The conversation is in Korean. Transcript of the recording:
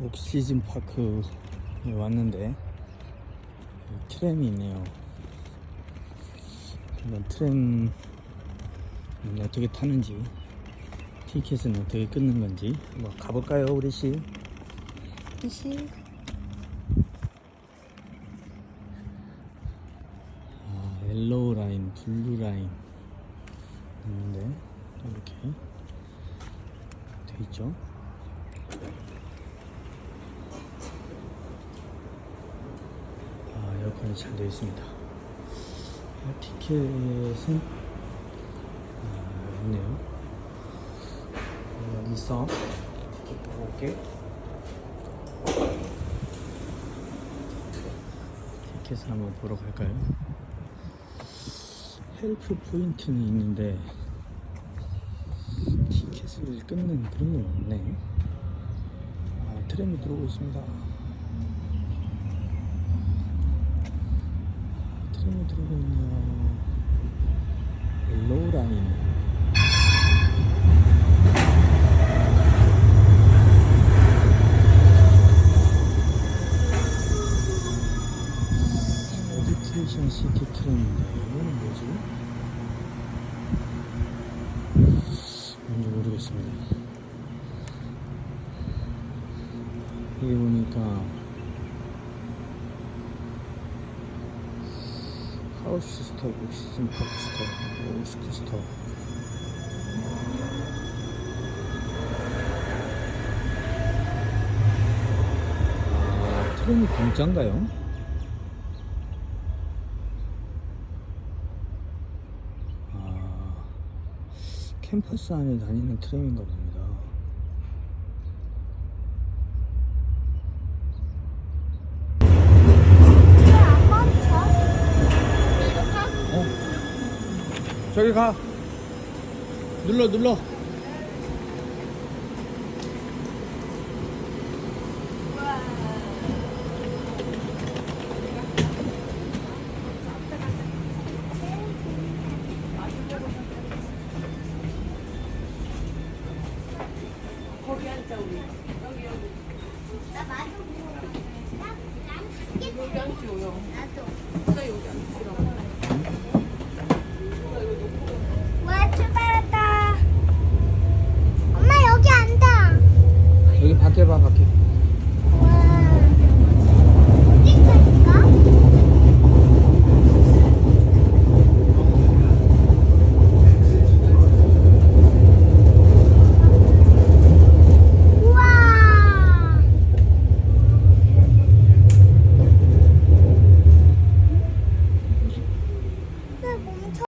옥시즌 파크에 왔는데 트램이 있네요. 한번 트램 어떻게 타는지 티켓은 어떻게 끊는 건지 한번 가볼까요, 우리 씨? 이시 아, 옐로우 라인, 블루 라인 있는데 이렇게 돼 있죠. 아, 에어컨이 잘 되어 있습니다. 아, 티켓은 아, 있네요. 어, 있어. 티켓 보고 올게. 티켓을 한번 보러 갈까요? 헬프 포인트는 있는데 티켓을 끊는 그런 건 없네. 아, 트램이 들어오고 있습니다. 트램이 들어오고 있네요. 옐로우 라인. 에듀케이션 시티 트램인데 이거는 뭐지? 뭔지 모르겠습니다. 여기 보니까 하우스 스토어, 옥시즌 파크 스토어, 오스크 스토어. 아, 트램이 공짜인가요? 아, 캠퍼스 안에 다니는 트램인가 봅니다. 왜안 멈춰? 어? 저기 가. 눌러, 눌러. 와 출발했다. 엄마 여기 앉아. 여기 밖에 봐, 밖에.